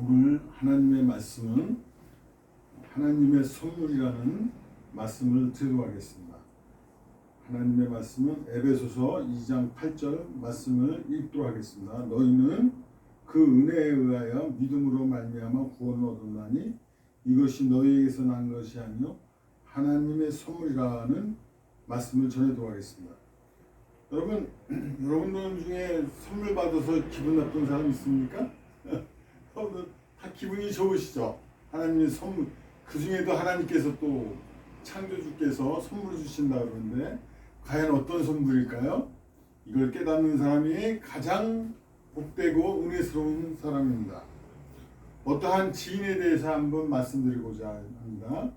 오늘 하나님의 말씀은 하나님의 선물이라는 말씀을 하겠습니다. 하나님의 말씀은 에베소서 2장 8절 말씀을 읽도록 하겠습니다. 너희는 그 은혜에 의하여 믿음으로 말미암아 구원을 얻었나니 이것이 너희에게서 난 것이 아니요 하나님의 선물이라는 말씀을 전해도록 하겠습니다. 여러분 여러분들 중에 선물 받아서 기분 나쁜 사람 있습니까? 여러분 다 기분이 좋으시죠? 하나님의 선물 그 중에도 하나님께서 또 창조주께서 선물 주신다 그러는데 과연 어떤 선물일까요? 이걸 깨닫는 사람이 가장 복되고 은혜스러운 사람입니다. 어떠한 지인에 대해서 한번 말씀드리고자 합니다.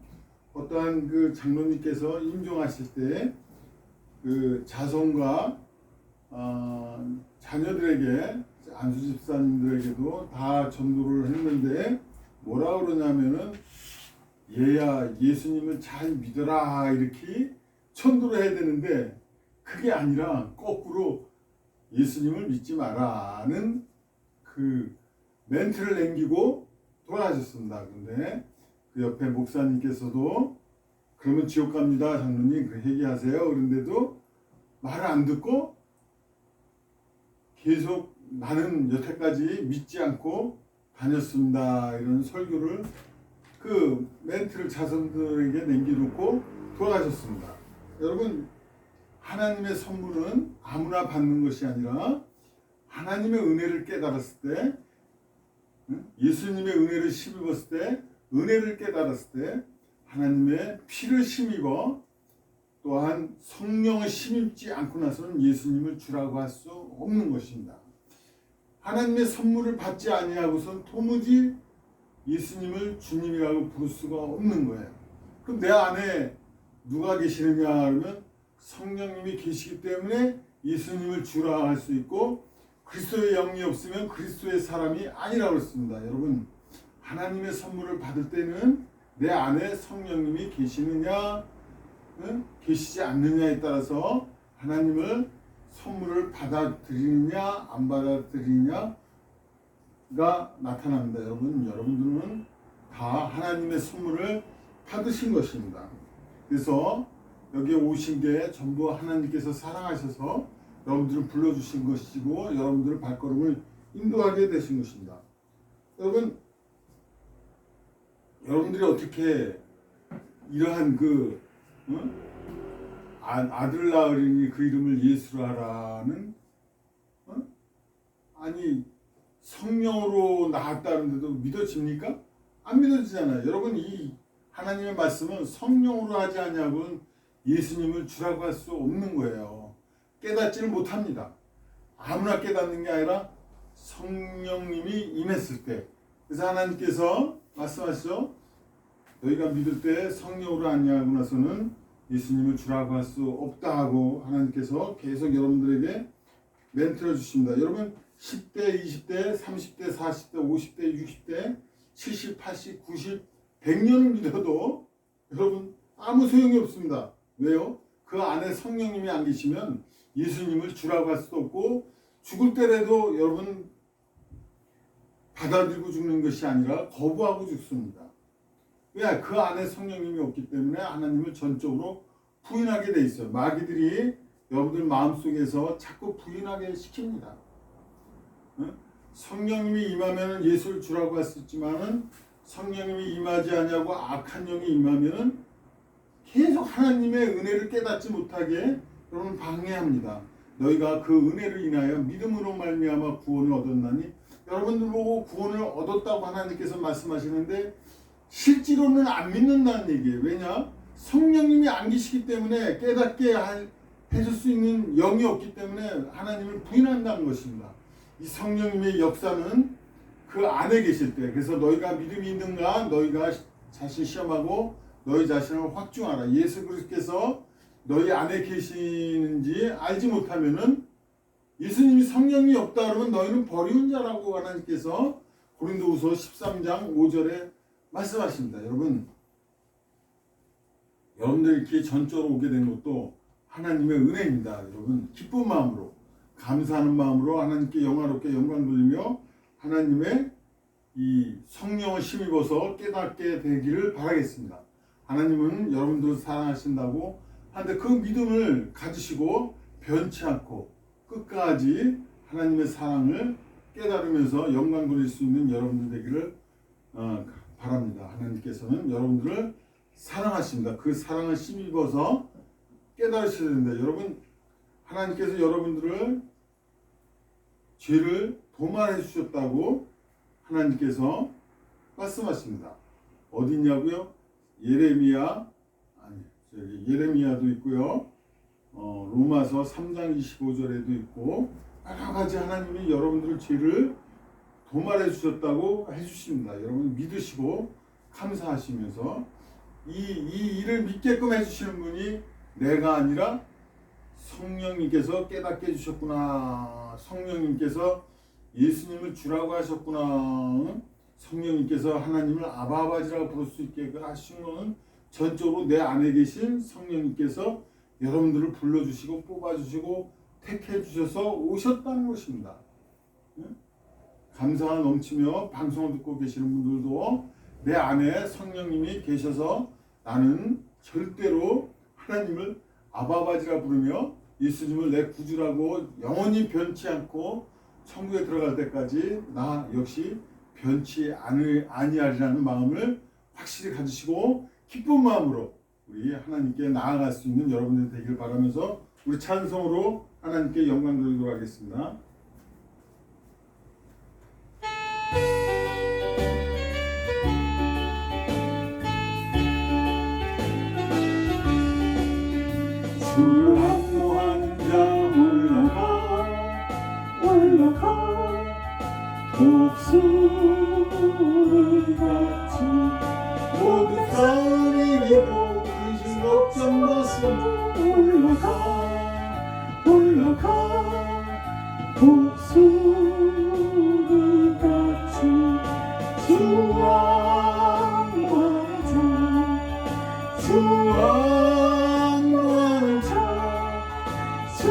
어떠한 그 장로님께서 임종하실 때 그 자손과 어, 자녀들에게 안수 집사님들에게도 다 전도를 했는데 뭐라 그러냐면은 얘야 예수님을 잘 믿어라 이렇게 천도를 해야 되는데 그게 아니라 거꾸로 예수님을 믿지 마라는 그 멘트를 남기고 돌아가셨습니다. 근데 그 옆에 목사님께서도 그러면 지옥 갑니다 장로님 그 얘기하세요. 그런데도 말을 안 듣고 계속 나는 여태까지 믿지 않고 다녔습니다. 이런 설교를 그 멘트를 자손들에게 남겨놓고 돌아가셨습니다. 여러분 하나님의 선물은 아무나 받는 것이 아니라 하나님의 은혜를 깨달았을 때 응? 예수님의 은혜를 힘입었을 때 은혜를 깨달았을 때 하나님의 피를 힘입어 또한 성령을 힘입지 않고 나서는 예수님을 주라고 할 수 없는 것입니다. 하나님의 선물을 받지 아니하고선 도무지 예수님을 주님이라고 부를 수가 없는 거예요. 그럼 내 안에 누가 계시느냐 하면 성령님이 계시기 때문에 예수님을 주라 할 수 있고 그리스도의 영이 없으면 그리스도의 사람이 아니라고 했습니다. 여러분 하나님의 선물을 받을 때는 내 안에 성령님이 계시느냐 응? 계시지 않느냐에 따라서 하나님을 선물을 받아들이느냐 안 받아들이느냐가 나타납니다. 여러분 여러분들은 다 하나님의 선물을 받으신 것입니다. 그래서 여기에 오신 게 전부 하나님께서 사랑하셔서 여러분들을 불러주신 것이고 여러분들의 발걸음을 인도하게 되신 것입니다. 여러분 여러분들이 어떻게 이러한 그 어? 아, 들 낳으리니 그 이름을 예수라 하라는 어? 아니 성령으로 낳았다는데도 믿어집니까? 안 믿어지잖아요. 여러분 이 하나님의 말씀은 성령으로 하지 않냐고는 예수님을 주라고 할 수 없는 거예요. 깨닫지를 못합니다. 아무나 깨닫는 게 아니라 성령님이 임했을 때 그래서 하나님께서 말씀하시죠. 너희가 믿을 때 성령으로 아니하고 나서는 예수님을 주라고 할 수 없다 하고 하나님께서 계속 여러분들에게 멘트를 주십니다. 여러분 10대, 20대, 30대, 40대, 50대, 60대, 70, 80, 90, 100년을 믿어도 여러분 아무 소용이 없습니다. 왜요? 그 안에 성령님이 안 계시면 예수님을 주라고 할 수도 없고 죽을 때라도 여러분 받아들이고 죽는 것이 아니라 거부하고 죽습니다. 왜? 그 안에 성령님이 없기 때문에 하나님을 전적으로 부인하게 돼 있어요. 마귀들이 여러분들 마음속에서 자꾸 부인하게 시킵니다. 성령님이 임하면 예수를 주라고 했었지만은 성령님이 임하지 않냐고 악한 영이 임하면은 계속 하나님의 은혜를 깨닫지 못하게 여러분 방해합니다. 너희가 그 은혜를 인하여 믿음으로 말미암아 구원을 얻었나니 여러분들 보고 구원을 얻었다고 하나님께서 말씀하시는데 실제로는 안 믿는다는 얘기예요. 왜냐? 성령님이 안 계시기 때문에 깨닫게 해줄 수 있는 영이 없기 때문에 하나님을 부인한다는 것입니다. 이 성령님의 역사는 그 안에 계실 때 그래서 너희가 믿음이 있는가 너희가 자신 시험하고 너희 자신을 확증하라. 예수 그리스도께서 너희 안에 계시는지 알지 못하면은 예수님이 성령이 없다 그러면 너희는 버리는 자라고 하나님께서 고린도후서 13장 5절에 말씀하십니다. 여러분 여러분들 이렇게 전적으로 오게 된 것도 하나님의 은혜입니다. 여러분 기쁜 마음으로 감사하는 마음으로 하나님께 영화롭게 영광 돌리며 하나님의 이 성령을 힘입어서 깨닫게 되기를 바라겠습니다. 하나님은 여러분들을 사랑하신다고 하는데 그 믿음을 가지시고 변치 않고 끝까지 하나님의 사랑을 깨달으면서 영광 돌릴 수 있는 여러분들 되기를 어. 하나님께서는 여러분들을 사랑하십니다. 그 사랑을 힘입어서 깨달으셔야 된다. 여러분 하나님께서 여러분들을 죄를 도말해 주셨다고 하나님께서 말씀하십니다. 어디냐고요? 예레미야 아니 저기 예레미야도 있고요. 어, 로마서 3장 25절에도 있고 여러 가지 하나님이 여러분들 죄를 도말해 주셨다고 해주십니다. 여러분 믿으시고 감사하시면서 이, 이 일을 믿게끔 해주시는 분이 내가 아니라 성령님께서 깨닫게 해주셨구나. 성령님께서 예수님을 주라고 하셨구나. 성령님께서 하나님을 아바아바지라고 부를 수 있게 하신 것은 전적으로 내 안에 계신 성령님께서 여러분들을 불러주시고 뽑아주시고 택해 주셔서 오셨다는 것입니다. 응? 감사가 넘치며 방송을 듣고 계시는 분들도 내 안에 성령님이 계셔서 나는 절대로 하나님을 아바바지라 부르며 예수님을 내 구주라고 영원히 변치 않고 천국에 들어갈 때까지 나 역시 변치 않을 아니하리라는 마음을 확실히 가지시고 기쁜 마음으로 우리 하나님께 나아갈 수 있는 여러분들 되기를 바라면서 우리 찬송으로 하나님께 영광 돌리도록 하겠습니다.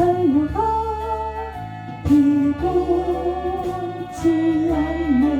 달려가 비고치 않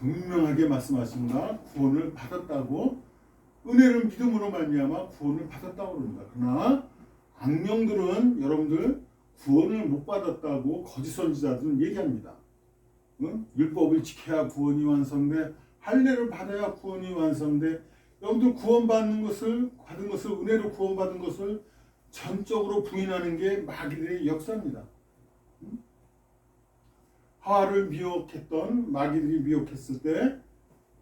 분명하게 말씀하십니다. 구원을 받았다고 은혜를 믿음으로 말미암아 구원을 받았다고 그럽니다. 그러나 악령들은 여러분들 구원을 못 받았다고 거짓 선지자들은 얘기합니다. 응? 율법을 지켜야 구원이 완성돼 할례를 받아야 구원이 완성돼 여러분들 구원받는 것을 받은 것을 은혜로 구원받은 것을 전적으로 부인하는 게 마귀들의 역사입니다. 음? 하와를 미혹했던 마귀들이 미혹했을 때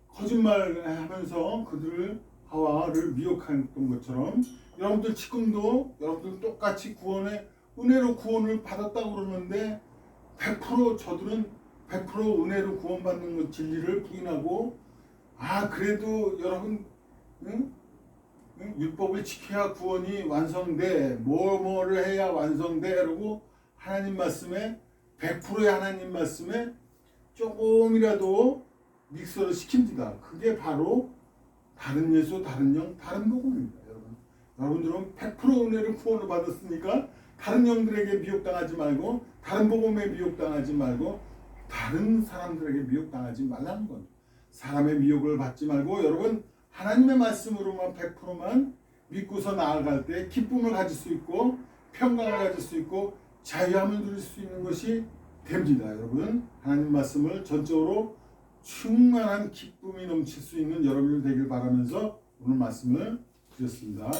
거짓말하면서 그들을 하와를 미혹했던 것처럼 여러분들 지금도 여러분들 똑같이 구원의 은혜로 구원을 받았다고 그러는데 100% 저들은 100% 은혜로 구원받는 것 진리를 부인하고 아 그래도 여러분 응? 응? 율법을 지켜야 구원이 완성돼 뭐 뭐를 해야 완성돼 라고 하나님 말씀에 100%의 하나님 말씀에 조금이라도 믹서를 시킵니다. 그게 바로 다른 예수, 다른 영, 다른 복음입니다, 여러분. 여러분들은 100% 은혜를 구원을 받았으니까 다른 영들에게 미혹당하지 말고 다른 복음에 미혹당하지 말고 다른 사람들에게 미혹당하지 말라는 겁니다. 사람의 미혹을 받지 말고 여러분 하나님의 말씀으로만 100%만 믿고서 나아갈 때 기쁨을 가질 수 있고 평강을 가질 수 있고 자유함을 누릴 수 있는 것이 됩니다. 여러분 하나님 말씀을 전적으로 충만한 기쁨이 넘칠 수 있는 여러분이 되길 바라면서 오늘 말씀을 드렸습니다.